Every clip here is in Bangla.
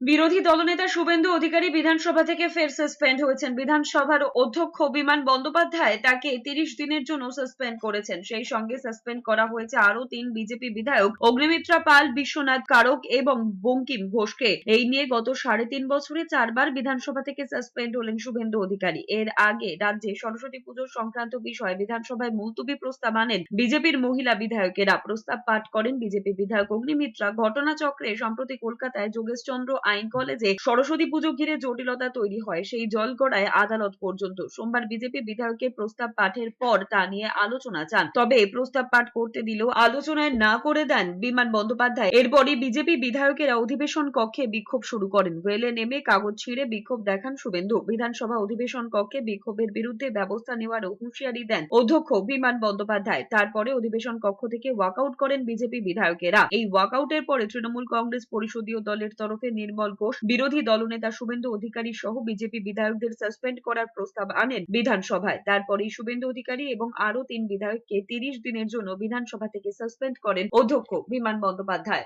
বিরোধী দলনেতা শুভেন্দু অধিকারী বিধানসভা থেকে ফের সাসপেন্ড হয়েছেন। বিধানসভার অধ্যক্ষ বিমান বন্দ্যোপাধ্যায় তাকে তিরিশ দিনের জন্য সাসপেন্ড করেছেন। সেই সঙ্গে সাসপেন্ড করা হয়েছে আরও তিন বিজেপি বিধায়ক অগ্নিমিত্রা পাল, বিশ্বনাথ কারক এবং বঙ্কিম ঘোষকে। এই নিয়ে গত সাড়ে তিন বছরে চারবার বিধানসভা থেকে সাসপেন্ড হলেন শুভেন্দু অধিকারী। এর আগে রাজ্যে সরস্বতী পুজো সংক্রান্ত বিষয়ে বিধানসভায় মুলতুবি প্রস্তাব আনেন বিজেপির মহিলা বিধায়কেরা। প্রস্তাব পাঠ করেন বিজেপি বিধায়ক অগ্নিমিত্রা। ঘটনাচক্রে সম্প্রতি কলকাতায় যোগেশচন্দ্র আইন কলেজে সরস্বতী পুজো ঘিরে জটিলতা তৈরি হয়, সেই জলগড়ায় আদালত পর্যন্ত। সোমবার বিজেপি বিধায়কের প্রস্তাব পাঠের পর তা নিয়ে আলোচনা চান। তবে প্রস্তাব পাঠ করতে দিলেও আলোচনায় না করে দেন বিমান বন্দ্যোপাধ্যায়। এরপরই বিজেপি বিধায়কেরা অধিবেশন কক্ষে বিক্ষোভ শুরু করেন। রেলে নেমে কাগজ ছিঁড়ে বিক্ষোভ দেখান শুভেন্দু। বিধানসভা অধিবেশন কক্ষে বিক্ষোভের বিরুদ্ধে ব্যবস্থা নেওয়ারও হুঁশিয়ারি দেন অধ্যক্ষ বিমান বন্দ্যোপাধ্যায়। তারপরে অধিবেশন কক্ষ থেকে ওয়াকআউট করেন বিজেপি বিধায়কেরা। এই ওয়াকআউটের পরে তৃণমূল কংগ্রেস পরিষদীয় দলের তরফে নির্মল ঘোষ, বিরোধী দলনেতা শুভেন্দু অধিকারী সহ বিজেপি বিধায়কদের সাসপেন্ড করার প্রস্তাব আনেন বিধানসভায়। তারপরেই শুভেন্দু অধিকারী এবং আরও তিন বিধায়ককে তিরিশ দিনের জন্য বিধানসভা থেকে সাসপেন্ড করেন অধ্যক্ষ বিমান বন্দ্যোপাধ্যায়।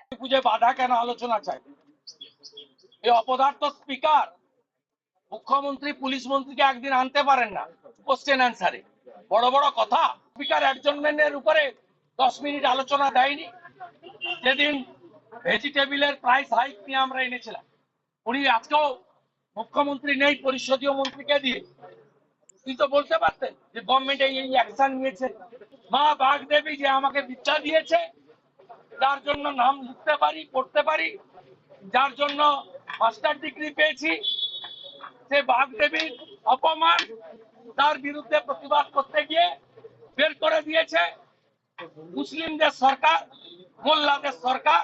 বাধা কেন আলোচনা চাই? এই অপদার্থ স্পিকার মুখ্যমন্ত্রী, পুলিশ মন্ত্রীকে একদিন আনতে পারেন না কোশ্চেন অ্যান্সারে বড় বড় কথা স্পিকার অ্যাডজনমেন্টের উপরে দশ মিনিট আলোচনা দেয়নি। যেদিন ভেজিটেবিলের প্রাইস হাইক নিয়ে আমরা এনেছিলাম। উনি আজকেও মুখ্যমন্ত্রী নেই, পরিষদীয় মন্ত্রীকে দিয়ে। তুই তো বলতে পারতেন যে গভর্নমেন্ট এই অ্যাকশন নিয়েছে। মা বাঘ দেবী যে আমাকে বিদ্যা দিয়েছে, যার জন্য নাম লিখতে পারি, পড়তে পারি, যার জন্য মাস্টার ডিগ্রি পেয়েছি, সে বাগদেবীর অপমান, তার বিরুদ্ধে প্রতিবাদ করতে গিয়ে বের করে দিয়েছে। মুসলিমদের সরকার, মোল্লাদের সরকার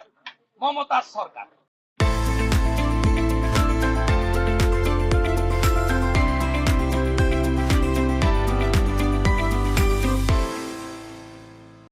মমতার সরকার